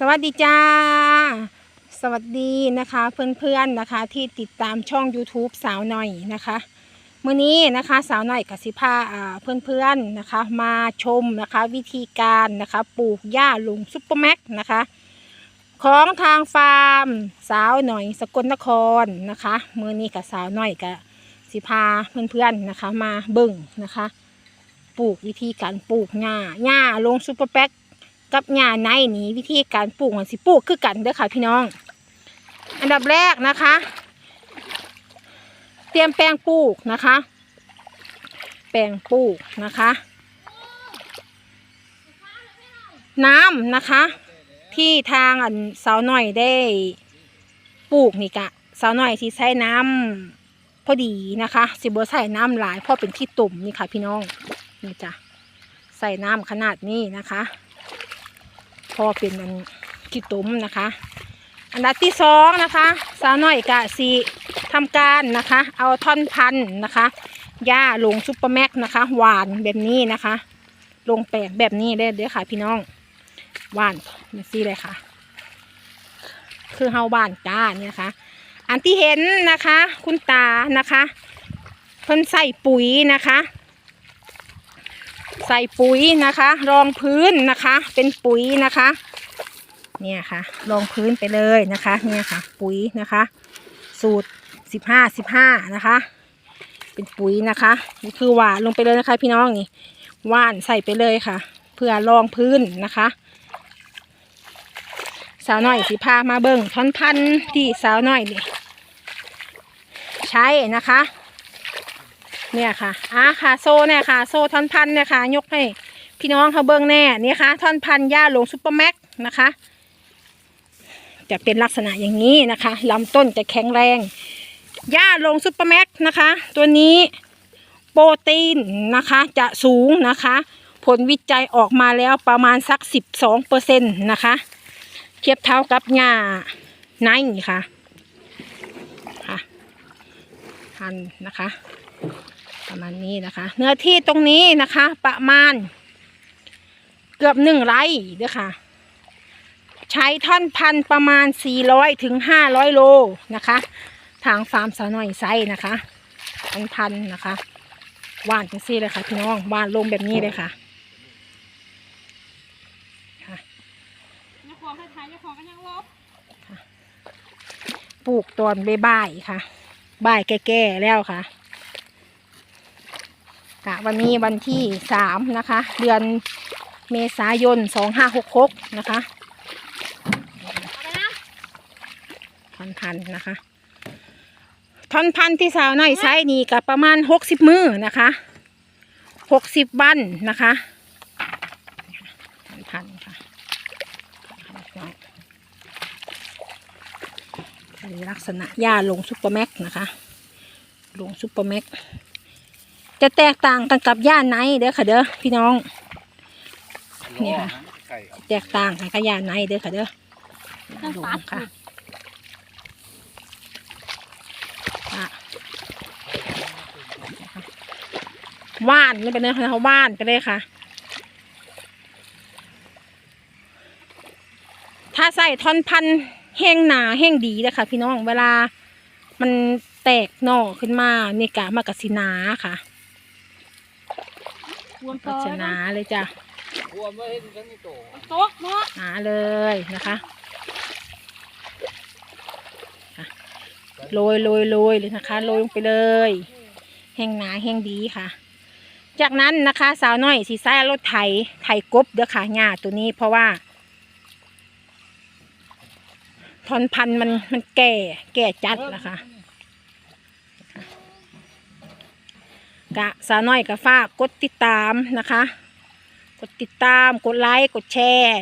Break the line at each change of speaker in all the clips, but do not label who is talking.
สวัสดีจ้า สวัสดีนะคะเพื่อนๆนะคะที่ติดตามช่อง YouTube สาวหน่อยนะคะมื้อนี้นะคะสาวหน่อยกับสิพาเพื่อนๆนะคะมาชมนะคะวิธีการนะคะปลูกหญ้าลุงซุปเปอร์แม็กนะคะของทางฟาร์มสาวหน่อยสกลนครนะคะมื้อนี้กับสาวหน่อยกับสิพาเพื่อนๆนะคะมาเบิ่งนะคะ ปลูกวิธีการปลูกหญ้าหญ้าลงซุปเปอร์แม็ก กับหญ้าในนี้วิธีการปลูกมันสิปลูกคือกันเด้อค่ะพี่น้อง อันดับแรกนะคะ เตรียมแปลงปลูกนะคะ แปลงปลูกนะคะ น้ำนะคะ ที่ทางอันสาวหน่อยได้ปลูกนี่กะสาวหน่อยที่ใช้น้ำพอดีนะคะ สิบัวใส่น้ำหลายเพราะเป็นที่ตุ่มนี่ค่ะพี่น้องนี่จ้ะใส่น้ำขนาดนี้นะคะ พอเป็นอันขี้ตุ้มนะคะ อันดับที่สองนะคะสาวน้อยกะสีทำการนะคะ เอาท่อนพันนะคะหญ้าลงซุปเปอร์แม็กนะคะ หวานแบบนี้นะคะ ลงแปลงแบบนี้ได้เด้ค่ะ พี่น้องหวานมาซี่เลยค่ะ คือเฮาบ้านจ้าเนี่ยนะคะ อันที่เห็นนะคะ คุณตานะคะ เพิ่นใส่ปุ๋ยนะคะ ใส่ปุ๋ยนะคะ รองพื้นนะคะ เป็นปุ๋ยนะคะ เนี่ยค่ะ รองพื้นไปเลยนะคะ เนี่ยค่ะ ปุ๋ยนะคะ สูตรสิบห้าสิบห้านะคะ เป็นปุ๋ยนะคะนี่คือหวานลงไปเลยนะคะ พี่น้องนี่หว่านใส่ไปเลยค่ะ เพื่อรองพื้นนะคะสาวน้อยสิพามาเบิ่งท่อนพันที่สาวน้อยนี่ใช้นะคะ เนี่ยค่ะอ่าค่ะโซ่เนี่ยค่ะ โซ่ท่อนพันเนี่ยค่ะ ยกให้พี่น้องเขาเบิ้งแน่เนี่ยค่ะท่อนพันหญ้าหลงซุปเปอร์แม็กนะคะ จะเป็นลักษณะอย่างนี้นะคะลำต้นจะแข็งแรงหญ้าลงซุปเปอร์แม็กนะคะ ตัวนี้โปรตีนนะคะจะสูงนะคะ ผลวิจัยออกมาแล้วประมาณสักสิบสองเปอร์เซ็นต์นะคะ เทียบเท่ากับหญ้าไนค่ะค่ะ พันนะคะ ประมาณนี้นะคะ เนื้อที่ตรงนี้นะคะ ประมาณ เกือบหนึ่งไร่เด้อค่ะ ใช้ท่อนพันประมาณ 400ถึง500 โลนะคะ ทางฟาร์มสาวน้อยไซนะคะท่อนพันนะคะหว่านจังซี่เลยค่ะพี่น้องหว่านลงแบบนี้เลยค่ะปลูกตอนใบ่ายๆค่ะ ใบแก่ๆแล้วค่ะ กะวันนี้วันที่สามนะคะ เดือนเมษายนสองห้าหกหกนะคะ
เอาไปนะ
ท่อนพันนะคะท่อนพันที่สาวน้อยใช้นี่ก็ประมาณหกสิบมือนะคะหกสิบวันนะคะท่อนพันค่ะลักษณะหญ้าลงซุปเปอร์แม็กนะคะลงซุปเปอร์แม็ก จะแตกต่างกันกับหญ้าไนท์เด้อค่ะเด้อพี่น้อง นี่ค่ะ
ไก่เอา
แตกต่างกันกับหญ้าไนท์เด้อค่ะเด้อลงค่ะอะว่านนี่เป็นเนื้อเขาว่านไปเลยค่ะ ถ้าใส่ท่อนพันธุ์แห้งหนาแห้งดีเลยค่ะ พี่น้องเวลามันแตกหน่อขึ้นมานี่กะมากระสิหนาค่ะ
รวม
กระ
ต่อ
สิหนาเลยจ้ะ
รวมไว้ให้ทั้งนี้โต
โต๊ะเนาะ
หนาเลยนะคะอะโรยโรยโรยเลยนะคะโรยลงไปเลย แห้งหนาแห้งดีค่ะ จากนั้นนะคะสาวน้อยสีใส่รถไถไถกบเด้อค่ะหญ้าตัวนี้เพราะว่าทอนพันธุ์มันมันแก่แก่จัดนะคะ กะสาวน้อยกับฝากกดติดตามนะคะ กดติดตามกดไลค์กดแชร์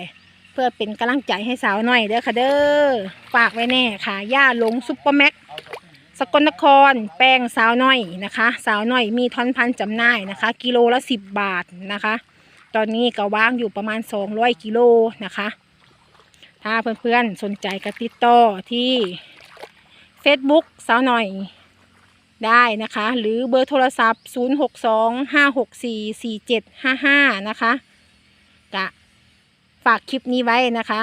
เพื่อเป็นกำลังใจให้สาวน้อยเด้อค่ะเด้อฝากไว้แน่ค่ะย่าหลงซุปเปอร์แม็กสกลนคร แป้งสาวน้อยนะคะ สาวน้อยมีท่อนพันจำหน่ายนะคะ กิโลละสิบบาทนะคะ ตอนนี้ก็ว่างอยู่ประมาณสองร้อยกิโลนะคะ ถ้าเพื่อนๆสนใจก็ติดต่อที่ Facebook สาวหน่อย ได้นะคะ หรือเบอร์โทรศัพท์ 0625644755 นะคะกะฝากคลิปนี้ไว้นะคะ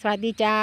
สวัสดีจ้า